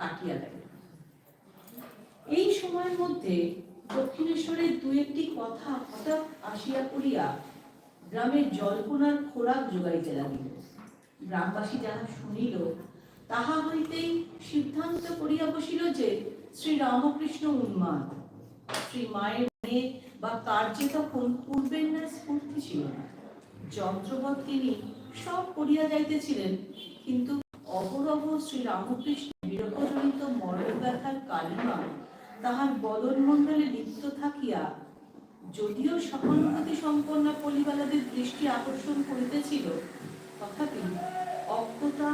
কাটিয়া দেয়। এই সময়ের মধ্যে দক্ষিণেশ্বরের দু একটি কথা হঠাৎ আসিয়া পড়িয়া গ্রামের জল্পনার খোরাক যোগাইতে লাগিল। গ্রামবাসী যাহা শুনিল, তাহা হইতেই সিদ্ধান্ত করিয়া বসিল যে শ্রী রামকৃষ্ণ উন্মাদ, শ্রী মায়ের মনে বা কার্যে তখন পূর্বের ন্যায় স্ফূর্তি ছিল না। যন্ত্রবৎ তিনি সব করিয়া যাইতেছিলেন, কিন্তু অহরহ শ্রী রামকৃষ্ণ বিরহজনিত মরণ ব্যথার কালিমা তাহার বদন মণ্ডলে লিপ্ত থাকিয়া যদিও সহানুভূতি সম্পন্ন পরিবালাদের দৃষ্টি আকর্ষণ করিতেছিল, তথাপি অজ্ঞতা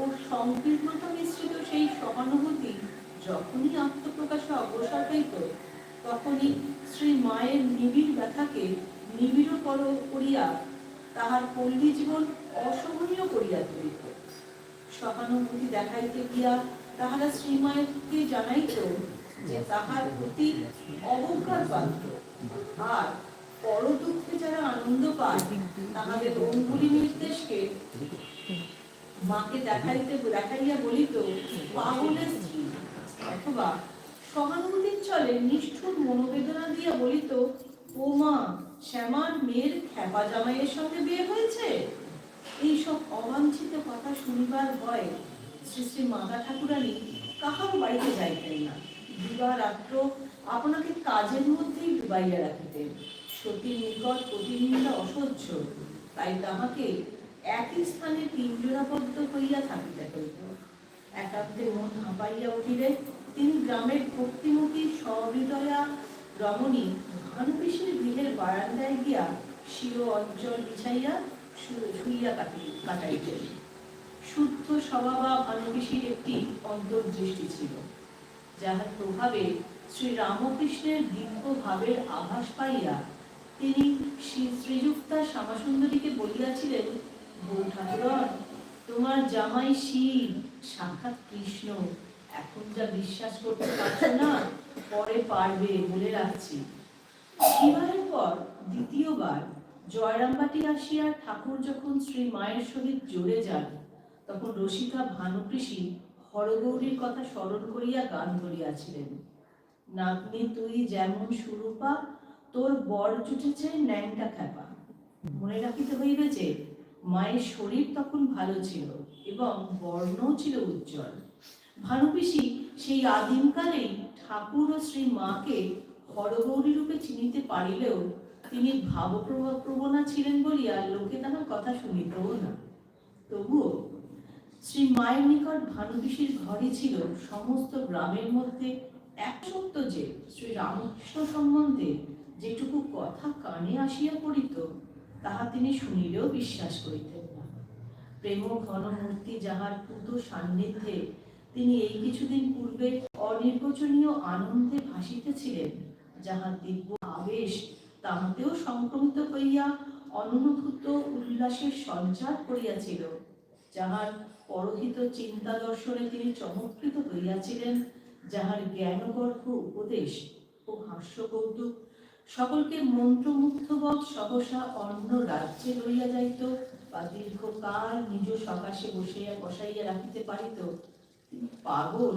ও সংকীর্ণতা মিশ্রিত সেই সহানুভূতি যখনই আত্মপ্রকাশে অগ্রসর হইত, তখনই শ্রী মায়ের নিবিড় ব্যথাকে নিবিড় কর করিয়া তাহার পল্লী জীবন অসহনীয় করিয়া তুলিত। সহানুভূতি দেখাইতে গিয়া তাহারা শ্রীমায়কে জানাইত যে তাহার প্রতি অবজ্ঞার পাত্র আর পর দুঃখে যারা আনন্দ পায়, তাহাদের অঙ্গুলি নির্দেশকে মাকে দেখাইতে দেখাইয়া বলিত, পাগলের স্ত্রী অথবা সহানুভূতির চলে নিষ্ঠুর মনোবেদনা দিয়া বলিত, ও মা, শ্যামার মেয়ের খ্যাপা জামাইয়ের সঙ্গে বিয়ে হয়েছে? এইসব অবাঞ্ছিত কথা শুনিবার ভয় শ্রী শ্রী মাতা ঠাকুরানী কাহার বাড়িতে যাইতেন না। দিবা রাত্র আপনাকে কাজের মধ্যেই ডুবাইয়া রাখিতেন। সতীর নিকট প্রতিনিন্দা অসহ্য, তাই তাহাকে একই স্থানে পিঞ্জরাবদ্ধ হইয়া থাকিতে হইত। একান্তে মন হাঁপাইয়া উঠিলে তিনি গ্রামের ভক্তিমতী সহৃদয়া রমণী ভানুপিসের গৃহের বারান্দায় গিয়া শির অঞ্চল বিছাইয়া শুইয়া কাটি, কাটাইতেন। শুদ্ধ স্বভাবা ভানুপিসির একটি অন্তর্দৃষ্টি ছিল, যাহার প্রভাবে শ্রী রামকৃষ্ণের দীর্ঘ ভাবের আভাস পাইয়া তিনি শ্রী শ্রীযুক্তা শ্যামাসুন্দরীকে বলিয়াছিলেন, বউ ঠাকুরন, তোমার জামাই শিব, সাক্ষাৎ কৃষ্ণ। এখন যা বিশ্বাস করতে পারছ না, পরে পারবে বলে রাখছি। বিবাহের পর দ্বিতীয়বার জয়রামবাটি আসিয়া ঠাকুর যখন শ্রী মায়ের সহিত জোরে যান তখন রসিকা ভানুকৃষি হরগৌরীর কথা স্মরণ করিয়া গান ধরিয়াছিলেন। নাতনি, তুই যেমন সুরূপা, তোর বর জুটেছে ন্যাংটা খ্যাপা। মনে রাখিতে হইবে যে, মায়ের শরীর তখন ভালো ছিল এবং বর্ণও ছিল উজ্জ্বল। ভানুপিসি সেই আদিমকালেই ঠাকুর ও শ্রী মাকে হরগৌরী রূপে চিনিতে পারিলেও তিনি ভাবপ্রবণা ছিলেন বলিয়া লোকে তাহার কথা শুনিতও না। তবুও শ্রী মায়ের নিকট ভানুপিসির ঘরে ছিল সমস্ত গ্রামের মধ্যে এক সত্য যে শ্রী রামকৃষ্ণ সম্বন্ধে যেটুকু কথা কানে আসিয়া পড়িত, তাহা তিনি শুনিলেও বিশ্বাস করিতেন না। প্রেম ঘন মূর্তি যাহার পুত সান্নিধ্যে তিনি এই কিছুদিন পূর্বে অনির্বচনীয় আনন্দে ভাসিতেছিলেন যাহার দিব্য আবেশ তাহাতেও সংক্রমিত হইয়া অননুভূত উল্লাসের সঞ্চার করিয়াছিল, যাহার পরহিত চিন্তা দর্শনে তিনি চমৎকৃত হইয়াছিলেন, যাহার জ্ঞানগর্ভ উপদেশ ও হাস্য কৌতুক সকলকে মন্ত্রমুগ্ধবৎ সহসা অন্য রাজ্যে লইয়া যাইত, বা দীর্ঘকাল নিজ সকাশে বসিয়া বসাইয়া রাখিতে পারিত। তিনি পাগল,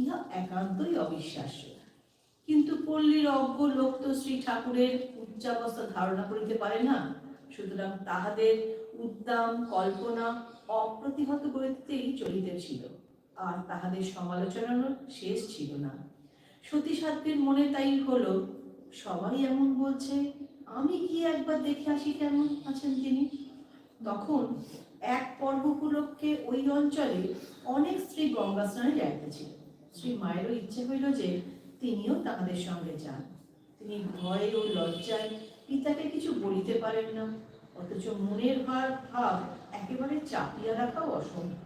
ইহা একান্তই অবিশ্বাস্য। কিন্তু পল্লীর অজ্ঞ লোক তো শ্রী ঠাকুরের উচ্চাবস্থা ধারণা করিতে পারে না। সুতরাং তাহাদের উদ্দাম, কল্পনা অপ্রতিহত করিতেই চলিতেছিল আর তাহাদের সমালোচনার শেষ ছিল না। সতী সাধ্যের মনে তাই হলো, সবাই এমন বলছে, আমি কি একবার দেখে আসি কেমন আছেন তিনি? তখন এক পর্ব উপলক্ষে ওই অঞ্চলে অনেক স্ত্রী গঙ্গা স্নানে যাইতেছিল। শ্রী মায়েরও ইচ্ছে হইল যে তিনিও তাহাদের সঙ্গে যান। তিনি ভয় ও লজ্জায় পিতাকে কিছু বলিতে পারেন না। অথচ মনের ভার ভাব একেবারে চাপিয়া রাখাও অসম্ভব।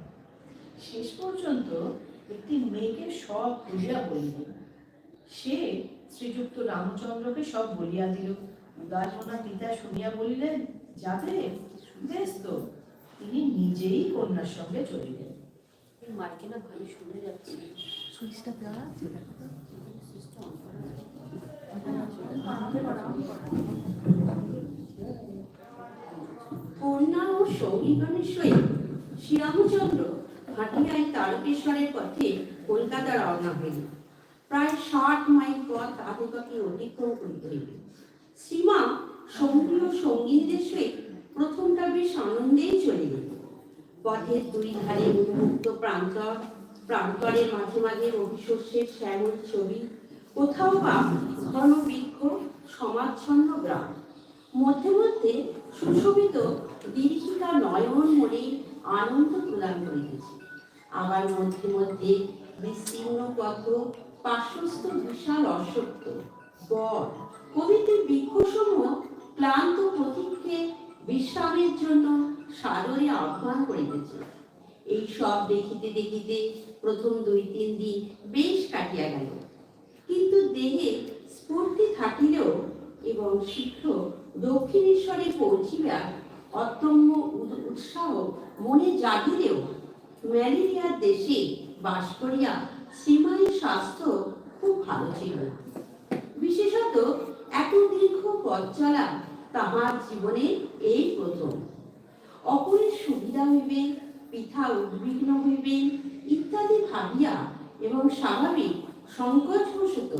শেষ পর্যন্ত একটি মেয়েকে সব খুলিয়া বলিলেন সে শ্রীযুক্ত রামচন্দ্রকে সব বলিয়া দিল। উদারমনা পিতা শুনিয়া বলিলেন যাবে বেশ তো তিনি নিজেই কন্যার সঙ্গে চলিলেন। মাইকে না ভালো শুনে যাচ্ছে। সুইচটা দেওয়া আছে সুইচটা অন করা সৌমিগণের সহিত শ্রীরামচন্দ্র ভাটিয়ায় তারকেশ্বরের পথে কলকাতা রওনা হইল। প্রায় ষাট মাইল পথ আতঙ্কাকে অতিক্রম করিতে হইল সীমা সঙ্গী ও সহিত প্রথমটা বেশ আনন্দেই চলে গেল পথের দুই ধারে উন্মুক্ত প্রান্তর, প্রান্তরের মাঝে মাঝে অভিশস্যের শ্যামল ছবি, কোথাও বা ঘন বৃক্ষ সমাচ্ছন্ন গ্রাম। মধ্যে মধ্যে সুশোভিত দীর্ঘিকা নয়ন মনে আনন্দ প্রদান করিতেছে আবার মধ্যে মধ্যে বিস্তীর্ণ পথ পার্শ্বস্থ বিশাল অসত্য বট কবিদের বৃক্ষসমূহ ক্লান্ত প্রতীককে বিশ্রামের জন্য সাদরে আহ্বান করিতেছে এই সব দেখিতে দেখিতে প্রথম দুই তিন দিন বেশ কাটিয়া গেল। কিন্তু দেহে স্ফূর্তি থাকিলেও এবং শীঘ্র দক্ষিণেশ্বরে পৌঁছিবার অত্যম্য উৎসাহ মনে জাগিলেও ম্যালেরিয়ার দেশে বাস করিয়া সীমায়ের স্বাস্থ্য খুব ভালো ছিল। বিশেষত এত দীর্ঘ পথ চলা তাহার জীবনে এই প্রথম। অপরের সুবিধা হইবে পিঠা উদ্বিগ্ন হইবেন ইত্যাদি ভাবিয়া এবং স্বাভাবিক সংকোচবশত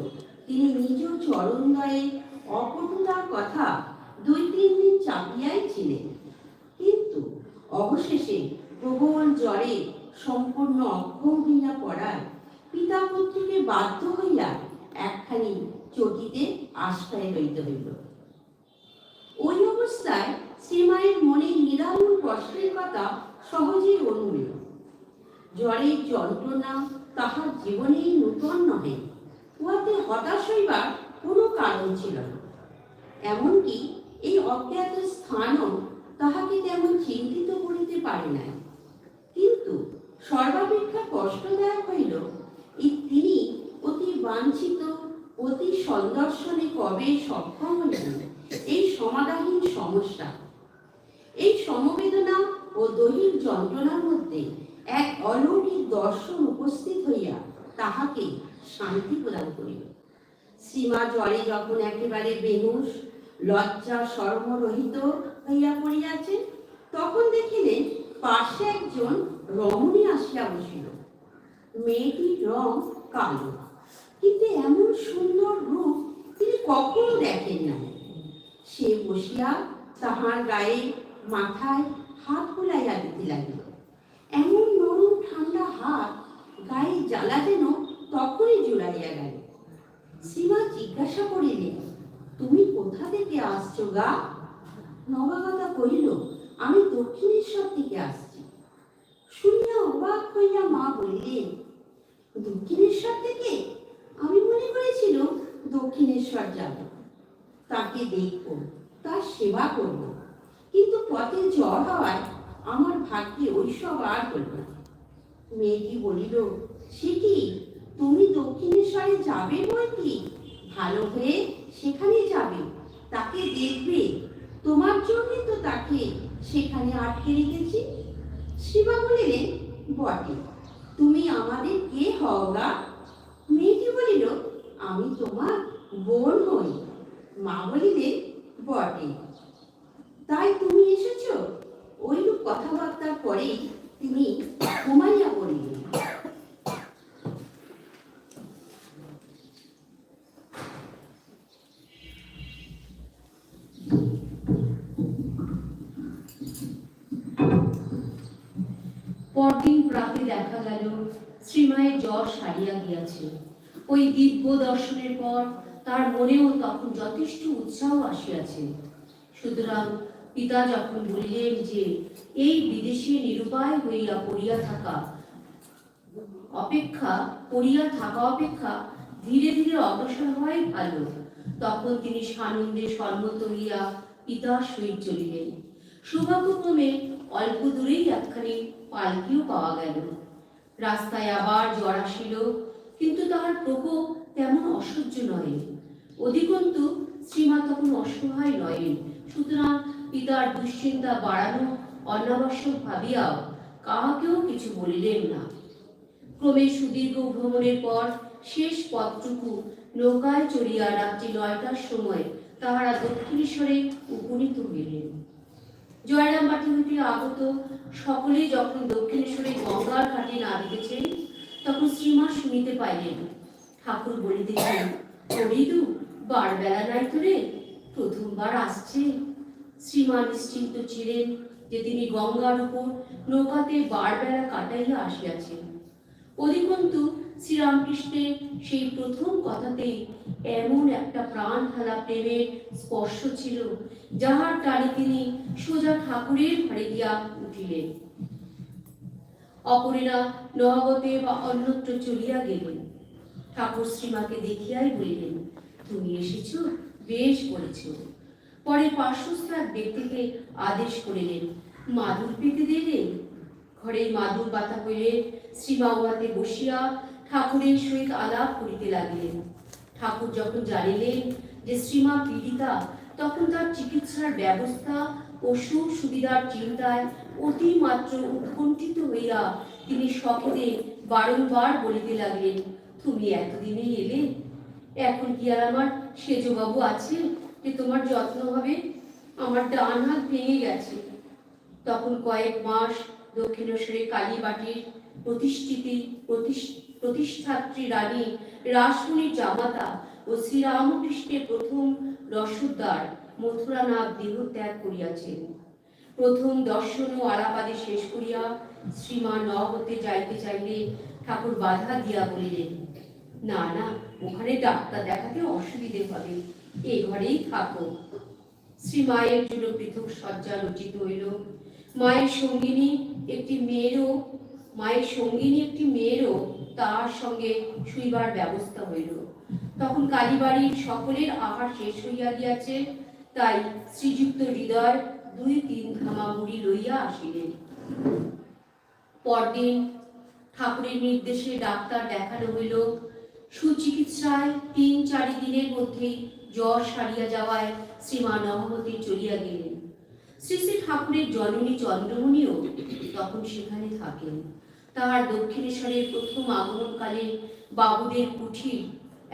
তিনি নিজ চরণদয়ে অপটুতার কথা দুই তিন দিন চাপিয়াই ছিলেন। কিন্তু অবশেষে প্রবল জ্বরে সম্পূর্ণ অক্ষম হইয়া পড়ায় পিতা পুত্রকে বাধ্য হইয়া একখানি চটিতে আশ্রয় লইতে হইল। ওই অবস্থায় শ্রীমায়ের মনে নিরামূল কষ্টের কথা সহজেই অনুমেয় জ্বরের যন্ত্রণা তাহার জীবনেই নূতন নহে, উহাতে হতাশ হইবার কোনো কারণ ছিল না। এমনকি এই অজ্ঞাত স্থানও তাহাকে তেমন চিন্তিত করিতে পারে নাই। কিন্তু সর্বাপেক্ষা কষ্টদায়ক হইল এই তিনি অতি বাঞ্ছিত, অতি সন্দর্শনে কবে সক্ষম হইলেন? এই সমাধানহীন সমস্যা। এই সমবেদনা ও দৈহিক যন্ত্রণার মধ্যে এক অলৌকিক দর্শন উপস্থিত হইয়া তাহাকে শান্তি প্রদান করিল। সীমা জ্বরে যখন একেবারে বেহুশ, লজ্জা সর্বরহিত হইয়া পড়িয়াছে তখন দেখিলেন পাশে একজন রমণী আসিয়া বসিল। মেয়েটির রং কালো, কিন্তু এমন সুন্দর রূপ তিনি কখনো দেখেন নাই। সে বসিয়া তাহার গায়ে মাথায় হাত বুলাইয়া দিতে লাগিল। এমন নরম ঠান্ডা হাত গায়ে জ্বালা যেন তখনই জুড়াইয়া গেল। সীমা জিজ্ঞাসা করিলেন, তুমি কোথা থেকে আসছো গা? নবাগতা কহিল, আমি দক্ষিণেশ্বর থেকে আসছি। শুনিয়া অবাক হইয়া মা বলিলেন দক্ষিণেশ্বর থেকে? আমি মনে করেছিল দক্ষিণেশ্বর যাব। তাকে দেখব, তার সেবা করব। কিন্তু পথে জ্বর হওয়ায় আমার ভাগ্যে ওইসব আর হল না। মেয়েটি বলিল, সে কি? তুমি দক্ষিণেশ্বরে যাবে বই কি? ভালো হয়ে সেখানে যাবে, তাকে দেখবে? তোমার জন্য তো তাকে সেখানে আটকে রেখেছি। শিবা বলিলেন, বটে, তুমি আমাদের কে হও গা? মেয়েটি বলিল, আমি তোমার বোন হই। মা বলিলেন, বটে, তাই তুমি এসেছ? ওইরূপ কথাবার্তার পরেই তিনি ঘুমাইয়া পড়িলেন। জ্বর সারিয়া গিয়াছে। ওই দিব্য দর্শনের পর তার মনেও তখন যথেষ্ট উৎসাহ আসিয়াছে। সুতরাং পিতা যখন বলিলেন যে, এই বিদেশে নিরুপায় হইয়া পড়িয়া থাকা, অপেক্ষা, পড়িয়া থাকা অপেক্ষা ধীরে ধীরে অগ্রসর হওয়াই ভালো। তখন তিনি সানন্দে সম্মত হইয়া পিতার সহিত চলিলেন। সৌভাগ্যক্রমে অল্প দূরেই একখানি পালকিও পাওয়া গেল। রাস্তায় আবার জ্বর আসিল, কিন্তু তাহার প্রকোপ তেমন অসহ্য নয় অধিকন্তু, শ্রীমা তখন অসহায় নয় সুতরাং পিতার দুশ্চিন্তা বাড়ানো অনাবশ্যক ভাবিয়াও কাহাকেও কিছু বলিলেন না। ক্রমে সুদীর্ঘ ভ্রমণের পর শেষ পথটুকু নৌকায় চড়িয়া রাত্রি নয়টার সময় তাহারা দক্ষিণেশ্বরে উপনীত হইলেন। জয়রামবাটি হইতে আগত সকলেই যখন দক্ষিণেশ্বরে গঙ্গার ঘাটে নামিতেছেন তখন শ্রীমা শুনিতে পাইলেন। ঠাকুর বলিতেছেন হরিদু বারবেলা নাই তো রে? প্রথমবার আসছে। শ্রীমা নিশ্চিন্ত ছিলেন যে তিনি গঙ্গার উপর নৌকাতে বারবেলা কাটাইয়া আসিয়াছেন। অধিকন্তু শ্রীরামকৃষ্ণের সেই প্রথম কথাতেই এমন একটা প্রাণ ঢালা প্রেমের স্পর্শ ছিল, যাহার টানে তিনি সোজা ঠাকুরের ঘরে গিয়া উঠিলেন। অপরেরা নহবতে বা অন্যত্র চলিয়া গেলেন। ঠাকুর শ্রীমাকে দেখিয়াই বলিলেন, তুমি এসেছ, বেশ করেছ। পরে পার্শ্বস্থ এক ব্যক্তিকে আদেশ করিলেন, মাদুর পেতে দিলে ঘরে মাদুর বাতা হইলে শ্রীমা উহাতে বসিয়া ঠাকুরের সহিত আলাপ করিতে লাগিলেন। ঠাকুর যখন জানিলেন যে শ্রীমা পীড়িতা, তখন তার চিকিৎসার ব্যবস্থা ও সুবিধার চিন্তায় অতিমাত্র উৎকণ্ঠিত হইয়া তিনি সকলে বারংবার বলিতে লাগলেন, তুমি এতদিনে এলে? এখন কি আর আমার সেজবাবু আছে যে তোমার যত্ন হবে? আমার ডান হাত ভেঙে গেছে। তখন কয়েক মাস দক্ষিণেশ্বরে কালীবাটির প্রতিষ্ঠিতি প্রতিষ- প্রতিষ্ঠাত্রী রানী রাসমণির জামাতা ও শ্রীরামকৃষ্ণের প্রথম রসদ্দার মথুরানাথ দেহ ত্যাগ করিয়াছেন। প্রথম দর্শন ও আলাপাদে শেষ করিয়া শ্রীমা নহবতে যাইতে চাইলে ঠাকুর বাধা দিয়া বলিলেন, না না, ওখানে ডাক্তার দেখাতে অসুবিধে হবে, এ ঘরেই থাকো। শ্রী মায়ের জন্য পৃথক সজ্জা রচিত হইল। মায়ের সঙ্গিনী একটি মেয়েরও মায়ের সঙ্গিনী একটি মেয়েরও তার সঙ্গে শুইবার ব্যবস্থা হইল। তখন কালীবাড়ির সকলের আহার শেষ হইয়া গিয়াছে, তাই শ্রীযুক্ত হৃদয় দুই তিন ধামা মুড়ি লইয়া আসিলেন। পরদিন ঠাকুরের নির্দেশে ডাক্তার দেখানো হইল, সুচিকিৎসায় তিন চারি দিনের মধ্যেই জ্বর সারিয়া যাওয়ায় শ্রীমা নহবতী চলিয়া গেলেন। শ্রী শ্রী ঠাকুরের জননী চন্দ্রমণিও তখন সেখানে থাকেন। তাহার দক্ষিণেশ্বরের প্রথম আগমনকালে বাবুদের কুঠির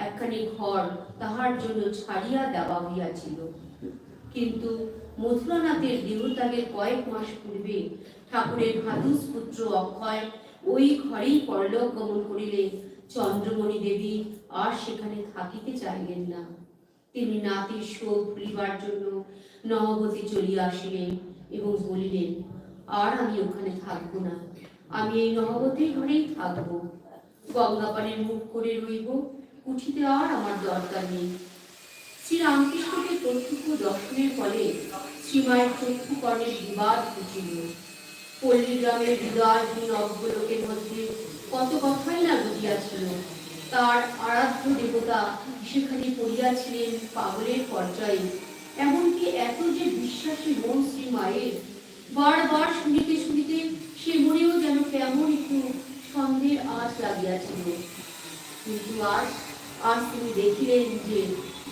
একখানি ঘর তাহার জন্য ছাড়িয়া দেওয়া হইয়াছিল। কিন্তু মথুরানাথের দেহত্যাগের কয়েক মাস পূর্বে ঠাকুরের ভাদুস পুত্র অক্ষয় ওই ঘরেই পরলোক গমন করিলে চন্দ্রমণি দেবী আর সেখানে থাকিতে চাইলেন না। তিনি নাতির শোক ভুলিবার জন্য নহবতী চলিয়া আসিলেন এবং বলিলেন, আর আমি ওখানে থাকব না। আমি এই নহবতীর ঘরেই থাকব। গঙ্গাপাড়ের মুখ করে রইব। কুঠিতে আর আমার দরকার নেই। শ্রী রামকৃষ্ণকে প্রত্যক্ষ দর্শনের ফলে শ্রীমায়ের চক্ষু কর্ণের বিবাদ ঘটিল পল্লী গ্রামের হৃদয়হীন অজ্ঞলোকের মধ্যে কত কথাই না ঘটিয়াছিল। তার আরাধ্য দেবতা সেখানে পড়িয়াছিলেন পাগলের পর্যায়ে। এমনকি এত যে বিশ্বাসী মন শ্রী মায়ের বারবার শুনিতে শুনিতে সে মনেও যেন কেমন একটু সন্দেহের আঁচ লাগিয়াছিল। কিন্তু আজ আজ তিনি দেখিলেন যে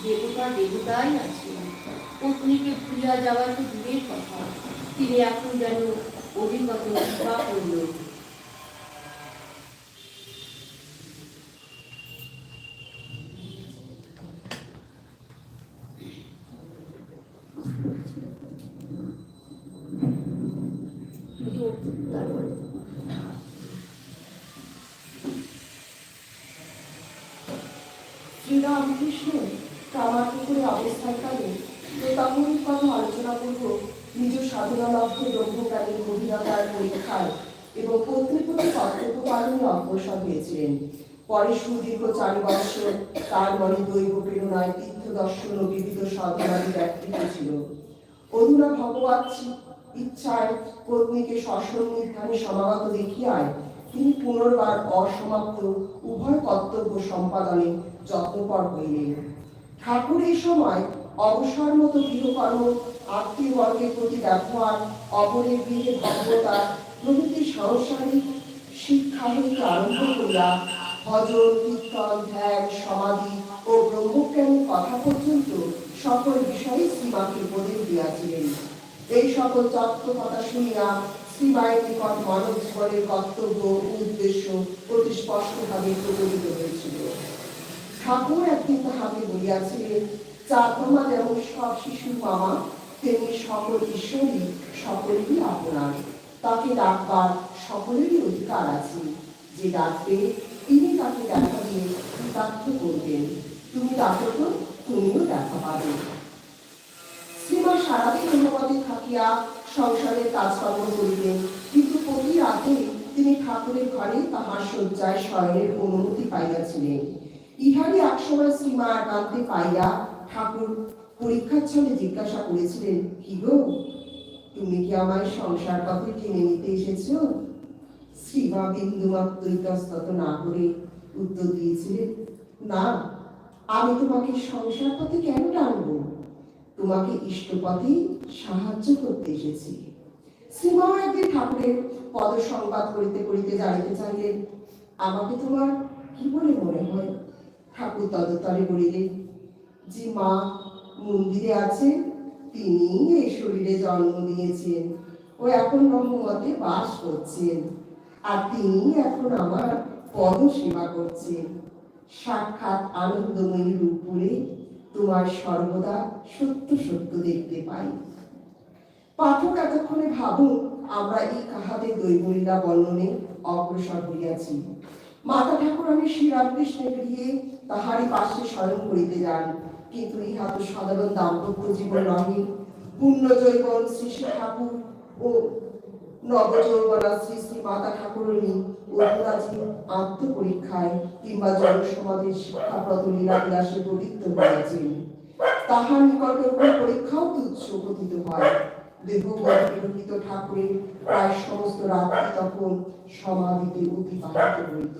দেবতা দেবতাই আছেন। পত্নীকে ভুলিয়া যাওয়া তো দূরের কথা। তিনি এখন যেন অভিজ্ঞত কৃপা করল তারপরে শ্রীরামকৃষ্ণ কামারপুকুরে অবস্থানকালে প্রতাপনীর কথা আলোচনা করব নিজ সাধনালব্ধ ব্রহ্মজ্ঞানের গভীরতার পরীক্ষায় এবং পত্নীর প্রতি কর্তব্য পালনে অগ্রসর হয়েছিলেন পরে সুদীর্ঘ চারি তার মনে দৈব প্রেরণায় তীর্থ দর্শন ও বিবিধ সাধনাদি ব্যক্তিত ছিল অধুনা ভগবত ইচ্ছায় পত্নীকে শ্বসন নির্ধানে সমাগত দেখিয়ায় তিনি পুনর্বার অসমাপ্ত উভয় কর্তব্য সম্পাদনে যত্নপর হইলেন। ঠাকুর এই সময় অবসর মতো গৃহকর্ম আত্মীয় বর্গের প্রতি ব্যবহার অপরের গৃহে ভদ্রতা প্রভৃতি সাংসারিক শিক্ষা হইতে আরম্ভ করিয়া ভজন কীর্তন, ধ্যান, সমাধি ও ব্রহ্মজ্ঞানের কথা পর্যন্ত সকল বিষয়ে শ্রীমাকে উপদেশ দিয়াছিলেন। এই সকল তত্ত্ব কথা শুনিয়া শ্রীমায়ের নিকট মানব জীবনের কর্তব্য উদ্দেশ্য অতি স্পষ্টভাবে প্রচলিত হয়েছিল। ঠাকুর একদিন তাহাকে বলিয়াছিলেন চাঁদমামা যেমন সব শিশুর মামা তেমনি সকল ঈশ্বরই সকলেরই আপনার। তাকে ডাকবার সকলেরই অধিকার আছে। যে ডাকবে তিনি তাকে দেখা দিয়ে কৃতার্থ করবেন। তুমি ডাকো তো তুমিও দেখা পাবে। শ্রীমা সারাদিন অনুমতি থাকিয়া সংসারের কাজকর্ম করিলেন কিন্তু প্রতি রাতে তিনি ঠাকুরের ঘরে তাহার শয্যায় শয়নের অনুমতি পাইয়াছিলেন। ইহারই একসময় শ্রীমা একান্তে পাইয়া ঠাকুর পরীক্ষাচ্ছলে জিজ্ঞাসা করেছিলেন, কি গো, তুমি কি আমায় সংসার পথে টেনে নিতে এসেছ? শ্রীমা বিন্দুমাত্র ইতস্তত না করে উত্তর দিয়েছিলেন না, আমি তোমাকে সংসার পথে কেন টানবো? তোমাকে ইষ্টপথে সাহায্য করতে এসেছি। শ্রীমা একদিন ঠাকুরের পদ সংবাদ করিতে করিতে জানিতে চাইলেন আমাকে তোমার কি বলে মনে হয়? ঠাকুর তদতরে বলিলেন, যে মা মন্দিরে আছেন তিনি এই শরীরে জন্ম দিয়েছেন ও এখন ব্রহ্মমতে বাস করছেন। আর তিনি এখন আমার পদ সেবা করছেন। সাক্ষাৎ আনন্দময়ী রূপে তোমার সর্বদা সত্য সত্য দেখতে পাই। পাঠক এতক্ষণে ভাবুন, আমরা এই কাহাতে দৈবলীলা বর্ণনে অগ্রসর হইয়াছি। মাতা ঠাকুর আমি শ্রীরামকৃষ্ণের গৃহে তাহারই পাশে স্মরণ করিতে যান, কিন্তু ইহা তো সাধারণ দাম্পত্য জীবন নহে। পূর্ণ জৈবন শ্রী ঠাকুর ও নবযৌবনা শ্রী শ্রী মাতা ঠাকুরণী অধুরাজি আত্মপরীক্ষায় পরীক্ষাও তুচ্ছ পতিত হয়। দেহ বিরহিত ঠাকুরের প্রায় সমস্ত রাত্রি তখন সমাধিতে অতিবাহিত হইত।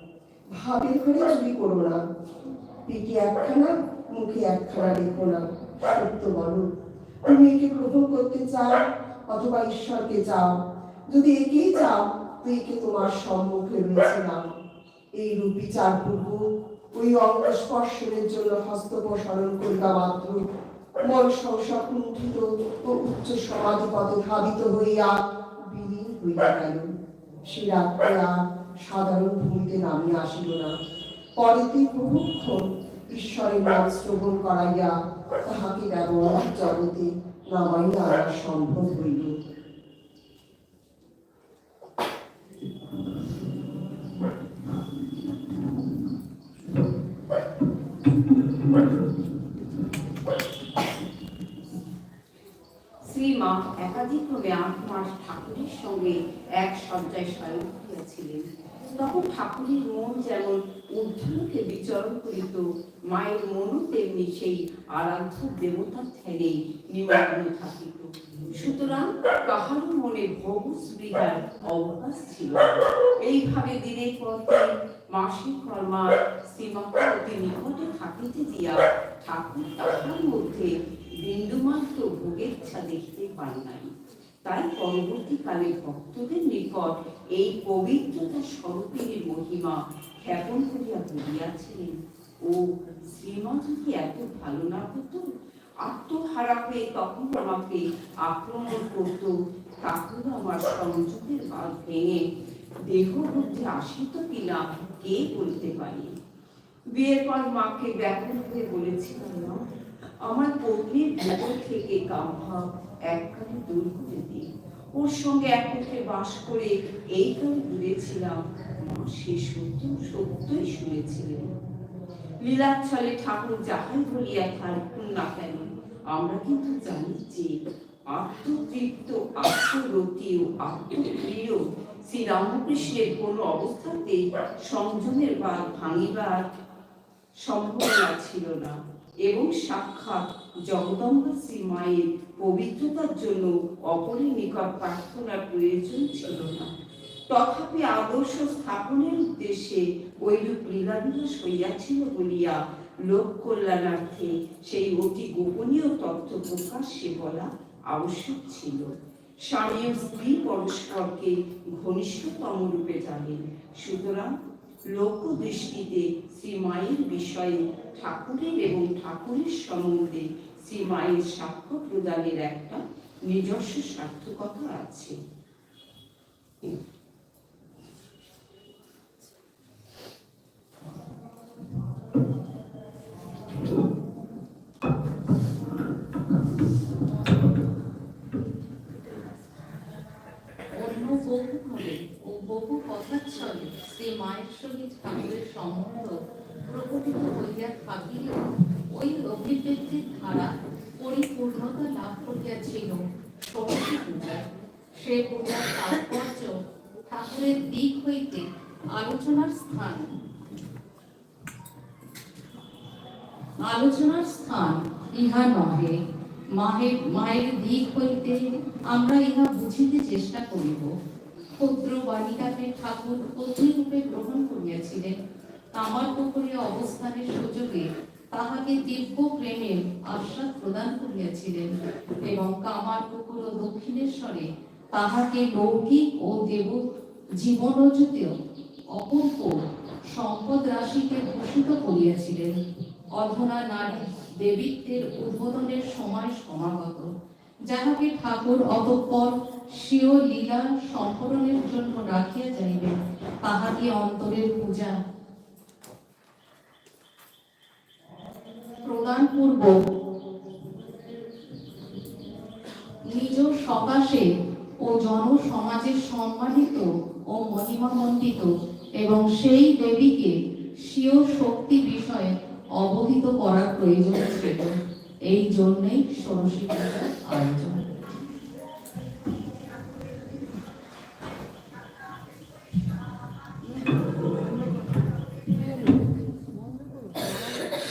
ভাবের ঘরে চুরি করো না পেটে একখানা, মুখে একখানা রেখো না। সত্য বলো, তুমি একে গ্রহণ করতে চাও অথবা ঈশ্বরকে চাও? যদি একেই চাও, তো একে তোমার সম্মুখে রয়েছে না এই রূপী বিচার পূর্ব ওই অঙ্গ স্পর্শনের জন্য হস্ত প্রসারণ করিবা মাত্র মন সংসার কুণ্ঠিত ও উচ্চ সমাধি পথে ধাবিত হইয়া বিলীন হইয়া গেল। সে রাত্রে আর সাধারণ ভূমিতে নামিয়া আসিল না। পরেতে বহুক্ষণ ঈশ্বরের নাম শ্রবণ করাইয়া তাহাকে ব্যবহার জগতে নামাইয়া আনা সম্ভব হইল শ্রীমা মাস ঠাকুরের সঙ্গে এক শয্যায় শয়ন করিয়াছিলেন তখন ঠাকুরের মন যেমন ঊর্ধ্বলোকে বিচরণ করিত, মায়ের মনও তেমনি সেই আরাধ্য দেবতার ধ্যানে নিমগ্ন থাকিত। সুতরাং কাহারও মনে ভোগ স্পৃহার অবকাশ ছিল এইভাবে দিনের পর দিন মাসিক কর্মা অতি নিকটে থাকিতে দিয়া ঠাকুর তাহার মধ্যে বিন্দুমাত্র ভোগেচ্ছা দেখতে পান নাই। তাই পরবর্তীকালে ভক্তদের নিকট এই পবিত্রতা স্বরূপিনীর মহিমা খ্যাপন করিয়া বলিয়াছিলেন, ও শ্রীমা এত ভালো না হতো আত্মহারা হয়ে তখন আমাকে আক্রমণ করত, তাহলে আমার সংযোগের বাদ ভেঙে দেহ বুদ্ধি আসিত কিনা কে বলতে পারি? বিয়ের পর মাকে ব্যাকুল হয়ে বলেছিলাম, আমার পত্নীর ভেতর থেকে কামভাব দূর করে দিই। ওর সঙ্গে বাস করে এই কালে দূরেছিলাম। মা সে সত্য সত্যই শুনেছিলেন। ঠাকুর যাহাই বলিয়া থাকুন না কেন? আমরা কিন্তু জানি যে আত্মতৃপ্ত, আত্মরতি ও আত্মপ্রিয় শ্রী রামকৃষ্ণের কোন অবস্থাতে সংযমের বা ভাঙিবার সম্ভাবনা ছিল না। এবং সাক্ষাৎ জগদম্বা শ্রী মায়ের পবিত্রতার জন্য অপরের নিকট প্রার্থনার প্রয়োজন ছিল না। তথাপি আদর্শ স্থাপনের উদ্দেশ্যে ওইরূপ লীলাবিলাস হইয়াছিল বলিয়া লোক কল্যাণার্থে সেই অতি গোপনীয় তত্ত্ব প্রকাশ্যে বলা আবশ্যক ছিল। স্বামী স্ত্রী পরস্পরকে ঘনিষ্ঠতম রূপে জানেন। সুতরাং লোক দৃষ্টিতে শ্রী মায়ের বিষয়ে ঠাকুরের এবং ঠাকুরের সম্বন্ধে শ্রীমায়ের সাক্ষ্য প্রদানের একটা নিজস্ব সার্থকতা আছে অন্য বহু ভাবে ও বহু কথার ছলে শ্রী মায়ের সহিত ঠাকুরের সম্বন্ধ প্রকটিত হইয়া থাকিলেও ওই অভিব্যক্তির ধারা পরিপূর্ণতা লাভ করিয়াছিল ষোড়শী পূজায় সে পূজার তাৎপর্য ঠাকুরের দিক হইতে আলোচনার স্থান আলোচনার স্থান ইহা নহে মাহের মায়ের দিক হইতে আমরা ইহা বুঝিতে চেষ্টা করিব ক্ষুদ্র বালিকাকে ঠাকুর পত্নীরূপে গ্রহণ করিয়াছিলেন। তামার পুকুরে অবস্থানের সুযোগে তাহাকে দিব্য প্রেমের প্রদান করিয়াছিলেন এবং কামার পুকুর ও দক্ষিণেশ্বরে তাহাকে লৌকিক ও দেব অপূর্ব সম্পদ রাশিকে ভূষিত করিয়াছিলেন। অধনা নারী দেবীত্বের উদ্বোধনের সময় সমাগত, যাহাকে ঠাকুর অতঃপর স্বীয় লীলা সম্পূরণের জন্য রাখিয়া যাইবেন। তাহাকে অন্তরের পূজা। প্রদান পূর্বক নিজ সকাশে ও জন সমাজের সম্মানিত ও মহিমামণ্ডিত এবং সেই দেবীকে স্বীয় শক্তি বিষয়ে অবহিত করার প্রয়োজন ছিল। এই জন্যই ষোড়শী পূজার আয়োজন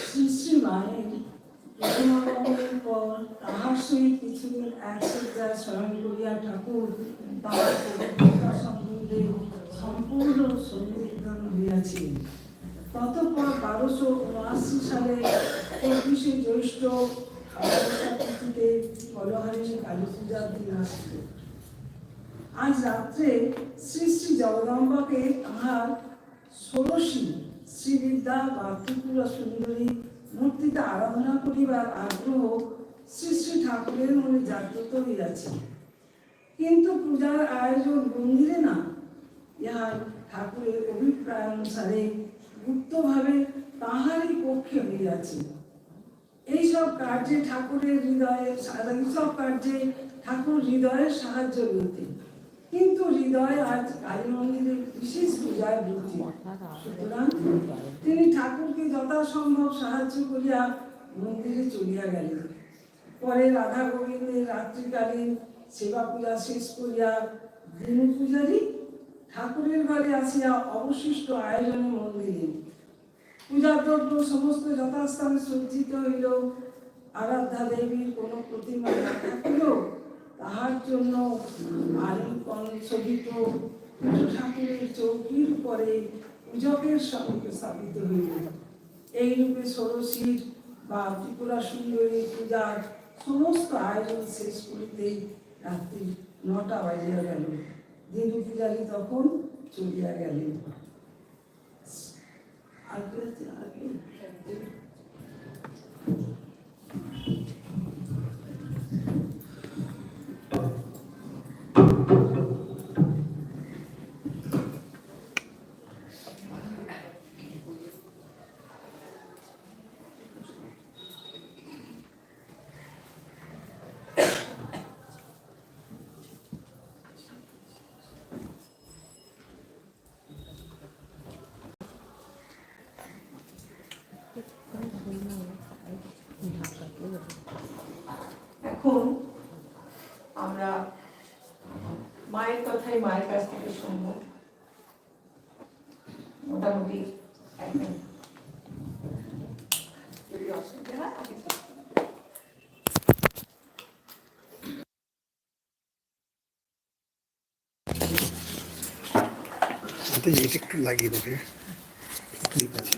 শ্রী শ্রী মায়ের প্রথমাগমনের পর তাহার সহিত কিছুদিন একসজ্জা স্মরণ করিয়া ঠাকুর তাহার পবিত্রতা সম্বন্ধে সম্পূর্ণ সন্দিগ্ধন হইয়াছিলেন ততপর বারোশো উনআশি সালে একুশে জ্যৈষ্ঠ তিথিতে ফলহারিণী কালী পূজার দিন আসিল আজ রাত্রে শ্রী শ্রী জগদম্বাকে তাহার ষোড়শী শ্রীবিদ্যা বা ত্রিপুরা সুন্দরী মূর্তিতে আরাধনা করিবার আগ্রহ শ্রী শ্রী ঠাকুরের মনে জাগ্রত হইয়াছে। কিন্তু পূজার আয়োজন মন্দিরে না, ইহার ঠাকুরের অভিপ্রায় অনুসারে গুপ্তভাবে তাহারই পক্ষে হইয়াছে এইসব কার্যে ঠাকুরের হৃদয়ে এইসব কার্যে ঠাকুর হৃদয়ের সাহায্য লইতেন কিন্তু হৃদয় আজ কালী মন্দিরে বিশেষ পূজায় বুদ্ধি সুতরাং তিনি ঠাকুরকে যথাসম্ভব সাহায্য করিয়া মন্দিরে চলিয়া গেলেন। পরে রাধা গোবিন্দের রাত্রিকালীন সেবা পূজা শেষ করিয়া দিনু পূজারী ঠাকুরের ঘরে আসিয়া অবশিষ্ট আয়োজনে মন পূজা দ্রব্য সমস্ত যথাস্থানে সজ্জিত হইল। আরাধ্যা দেবীর কোনো প্রতিমা না থাকিলেও তাহার জন্য আলিঙ্গন শোভিত পুজো ঠাকুরের চৌকির উপরে পূজকের সঙ্গে স্থাপিত হইল এই রূপে ষোড়শীর বা ত্রিপুরা সুন্দরী পূজার সমস্ত আয়োজন শেষ করিতে রাত্রি নটা বাজিয়া গেল। দিনু পূজারী তখন চলিয়া গেলেন। আগে আগে এখন আমরা মায়ের কথাই মায়ের কাছ থেকে শুনব মোটামুটি একদম যদি অসুবিধা হয় আগে থেকে। হাতে এটা একটু লাগিয়ে দেবে ঠিক আছে